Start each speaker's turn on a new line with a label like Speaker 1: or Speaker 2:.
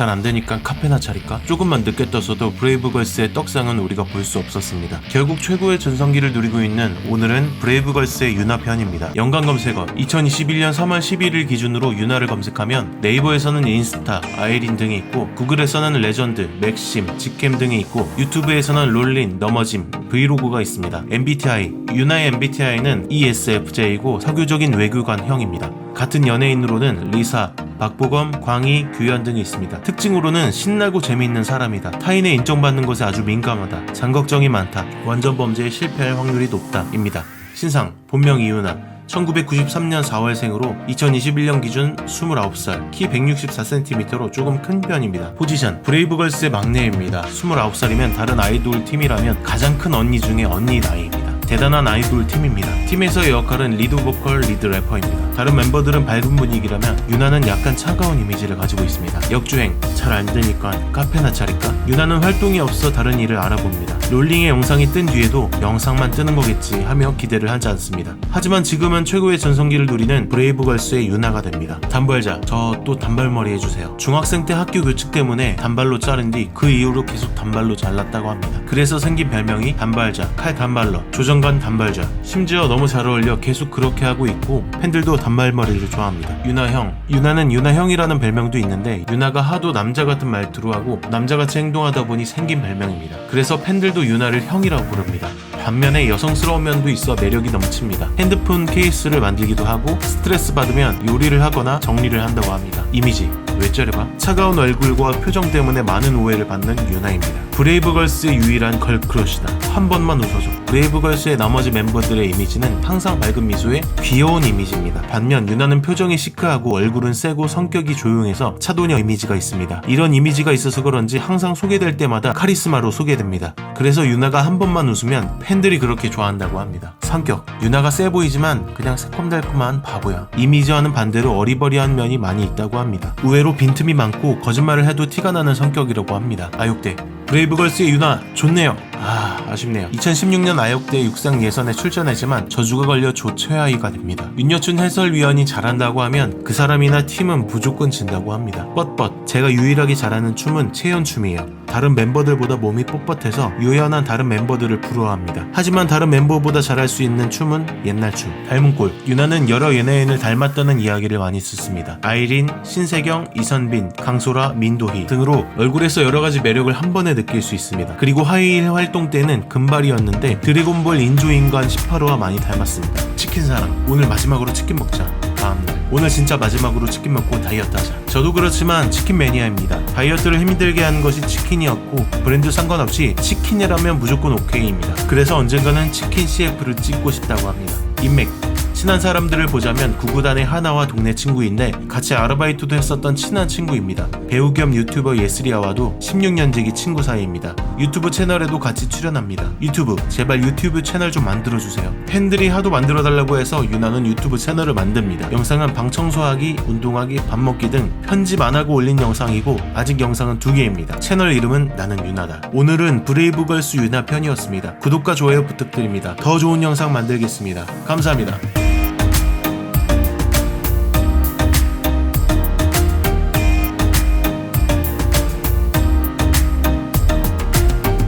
Speaker 1: 잘 안되니까 카페나 차릴까? 조금만 늦게 떴어도 브레이브걸스의 떡상은 우리가 볼 수 없었습니다. 결국 최고의 전성기를 누리고 있는 오늘은 브레이브걸스의 유나 편입니다. 연관 검색어 2021년 3월 11일 기준으로 유나를 검색하면 네이버에서는 인스타, 아이린 등이 있고 구글에서는 레전드, 맥심, 직캠 등이 있고 유튜브에서는 롤린, 넘어짐, 브이로그가 있습니다. MBTI, 유나의 MBTI는 ESFJ이고 석유적인 외교관형입니다. 같은 연예인으로는 리사, 박보검, 광희, 규현 등이 있습니다. 특징으로는 신나고 재미있는 사람이다. 타인의 인정받는 것에 아주 민감하다. 장걱정이 많다. 완전 범죄에 실패할 확률이 높다.입니다. 신상, 본명 이유나, 1993년 4월생으로 2021년 기준 29살, 키 164cm로 조금 큰 편입니다. 포지션, 브레이브걸스의 막내입니다. 29살이면 다른 아이돌 팀이라면 가장 큰 언니 중에 언니 나이입니다. 대단한 아이돌 팀입니다. 팀에서의 역할은 리드 보컬, 리드 래퍼입니다. 다른 멤버들은 밝은 분위기라면 유나는 약간 차가운 이미지를 가지고 있습니다. 역주행, 잘 안 되니까 카페나 차릴까? 유나는 활동이 없어 다른 일을 알아봅니다. 롤링의 영상이 뜬 뒤에도 영상만 뜨는 거겠지 하며 기대를 하지 않습니다. 하지만 지금은 최고의 전성기를 누리는 브레이브 걸스의 유나가 됩니다. 단발자, 저 또 단발머리 해주세요. 중학생 때 학교 교칙 때문에 단발로 자른 뒤 그 이후로 계속 단발로 잘랐다고 합니다. 그래서 생긴 별명이 단발자, 칼 단발러, 조정관 단발자. 심지어 너무 잘 어울려 계속 그렇게 하고 있고 팬들도 단발머리를 좋아합니다. 유나 형, 유나는 유나 형이라는 별명도 있는데 유나가 하도 남자 같은 말투로 하고 남자같이 행동하다 보니 생긴 별명입니다. 그래서 팬들도 유나를 형이라고 부릅니다. 반면에 여성스러운 면도 있어 매력이 넘칩니다. 핸드폰 케이스를 만들기도 하고 스트레스 받으면 요리를 하거나 정리를 한다고 합니다. 이미지 왜 째려봐? 차가운 얼굴과 표정 때문에 많은 오해를 받는 유나입니다. 브레이브걸스의 유일한 걸크러시다. 한 번만 웃어줘. 브레이브걸스의 나머지 멤버들의 이미지는 항상 밝은 미소에 귀여운 이미지입니다. 반면 유나는 표정이 시크하고 얼굴은 세고 성격이 조용해서 차도녀 이미지가 있습니다. 이런 이미지가 있어서 그런지 항상 소개될 때마다 카리스마로 소개됩니다. 그래서 유나가 한 번만 웃으면 팬들이 그렇게 좋아한다고 합니다. 성격 유나가 세 보이지만 그냥 새콤달콤한 바보야. 이미지와는 반대로 어리버리한 면이 많이 있다고 합니다. 의외로 빈틈이 많고 거짓말을 해도 티가 나는 성격이라고 합니다. 아육대 브레이브걸스의 유나 좋네요. 아 아쉽네요. 2016년 아역대 육상 예선에 출전했지만 저주가 걸려 조 최하위가 됩니다. 윤여춘 해설위원이 잘한다고 하면 그 사람이나 팀은 무조건 진다고 합니다. 뻣뻣 제가 유일하게 잘하는 춤은 채연 춤이에요. 다른 멤버들보다 몸이 뻣뻣해서 유연한 다른 멤버들을 부러워합니다. 하지만 다른 멤버보다 잘할 수 있는 춤은 옛날 춤. 닮은 꼴. 유나는 여러 연예인을 닮았다는 이야기를 많이 듣습니다. 아이린, 신세경, 이선빈, 강소라, 민도희 등으로 얼굴에서 여러 가지 매력을 한 번에 느낄 수 있습니다. 그리고 하이힐 활동 때는 금발이었는데 드래곤볼 인조인간 18호와 많이 닮았습니다. 치킨 사랑. 오늘 마지막으로 치킨 먹자. 다음날. 오늘 진짜 마지막으로 치킨 먹고 다이어트 하자. 저도 그렇지만 치킨 매니아입니다. 다이어트를 힘들게 하는 것이 치킨이었고 브랜드 상관없이 치킨이라면 무조건 오케이입니다. 그래서 언젠가는 치킨 CF를 찍고 싶다고 합니다. 인맥. 친한 사람들을 보자면 구구단의 하나와 동네 친구인데 같이 아르바이트도 했었던 친한 친구입니다. 배우 겸 유튜버 예슬이와도 16년지기 친구 사이입니다. 유튜브 채널에도 같이 출연합니다. 유튜브 제발 유튜브 채널 좀 만들어주세요. 팬들이 하도 만들어달라고 해서 유나는 유튜브 채널을 만듭니다. 영상은 방 청소하기, 운동하기, 밥 먹기 등 편집 안 하고 올린 영상이고 아직 영상은 두 개입니다. 채널 이름은 나는 유나다. 오늘은 브레이브걸스 유나 편이었습니다. 구독과 좋아요 부탁드립니다. 더 좋은 영상 만들겠습니다. 감사합니다.